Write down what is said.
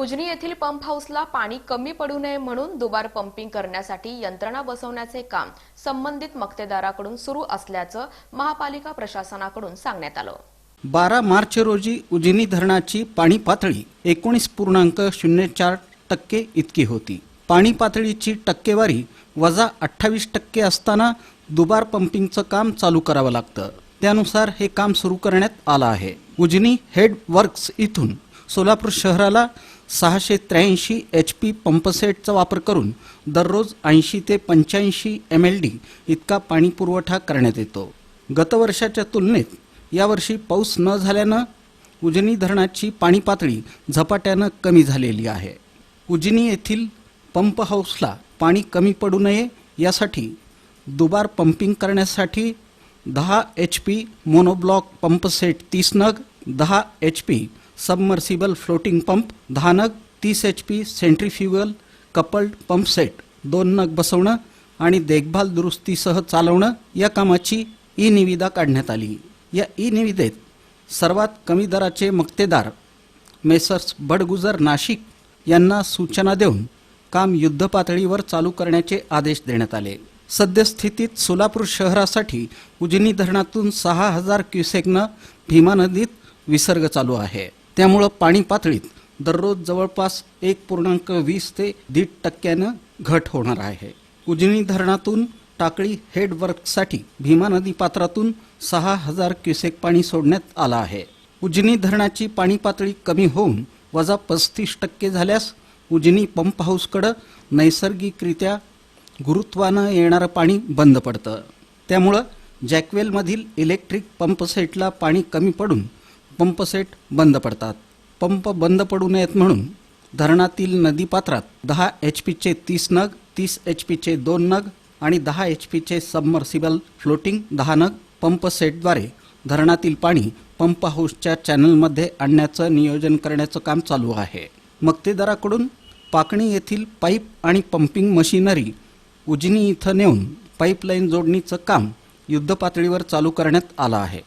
उजनी येथील पंप हाऊसला पाणी कमी पडू नये म्हणून दुबार पंपिंग करण्यासाठी यंत्रणा बसवण्याचे काम संबंधित मक्तेदाराकडून सुरू असल्याचं महापालिका प्रशासनाकडून सांगण्यात आलं. बारा मार्च रोजी उजनी धरणाची पाणी पातळी एकोणीस पूर्णांक शून्य चार टक्के इतकी होती. पाणी पातळीची टक्केवारी वजा अठ्ठावीस टक्के असताना दुबार पंपिंगचं काम चालू करावं लागतं. त्यानुसार हे काम सुरू करण्यात आलं आहे. उजनी हेड वर्क्स इथून सोलापूर शहराला सहाशे त्र्याऐंशी एच पी पंपसेटचा वापर करून दररोज ऐंशी ते पंच्याऐंशी एम एल डी इतका पाणीपुरवठा करण्यात येतो. गतवर्षाच्या तुलनेत यावर्षी पाऊस न झाल्यानं उजनी धरणाची पाणी पातळी झपाट्यानं कमी झालेली आहे. उजनी येथील पंप हाऊसला पाणी कमी पडू नये यासाठी दुबार पंपिंग करण्यासाठी दहा एच पी मोनोब्लॉक पंपसेट तीस नग दहा H P submersible floating pump दहा नग तीस H P centrifugal coupled pump set दोन नग बसवणं आणि देखभाल दुरुस्तीसह चालवणं या कामाची ई निविदा काढण्यात आली. या ई निविदेत सर्वात कमी दराचे मक्तेदार मेसर्स बडगुजर नाशिक यांना सूचना देऊन काम युद्धपातळीवर चालू करण्याचे आदेश देण्यात आले. सद्यस्थितीत सोलापूर शहरासाठी उजनी धरणातून सहा हजार क्युसेकनं भीमा नदीत विसर्ग चालू आहे. त्यामुळं पाणी पातळीत दररोज जवळपास एक पूर्णांक वीस ते दीड टक्क्यानं घट होणार आहे. उजनी धरणातून टाकळी हेडवर्कसाठी भीमा नदी पात्रातून सहा हजार क्युसेक पाणी सोडण्यात आलं आहे. उजनी धरणाची पाणी पातळी कमी होऊन वजा पस्तीस टक्के झाल्यास उजनी पंप हाऊसकडं नैसर्गिकरित्या गुरुत्वानं येणारं पाणी बंद पडतं. त्यामुळं जॅकवेलमधील इलेक्ट्रिक पंपसेटला पाणी कमी पडून पंपसेट बंद पडतात. पंप बंद पडू नयेत म्हणून धरणातील नदीपात्रात दहा एच पीचे तीस नग तीस एच पीचे दोन नग आणि दहा एच पीचे सबमर्सिबल फ्लोटिंग दहा नग पंपसेटद्वारे धरणातील पाणी पंप हाऊसच्या चॅनलमध्ये आणण्याचं नियोजन करण्याचं काम चालू आहे. मक्तेदाराकडून पाकणी येथील पाईप आणि पंपिंग मशिनरी उजनी इथं नेऊन पाईपलाईन जोडणीचं काम युद्धपातळीवर चालू करण्यात आलं आहे.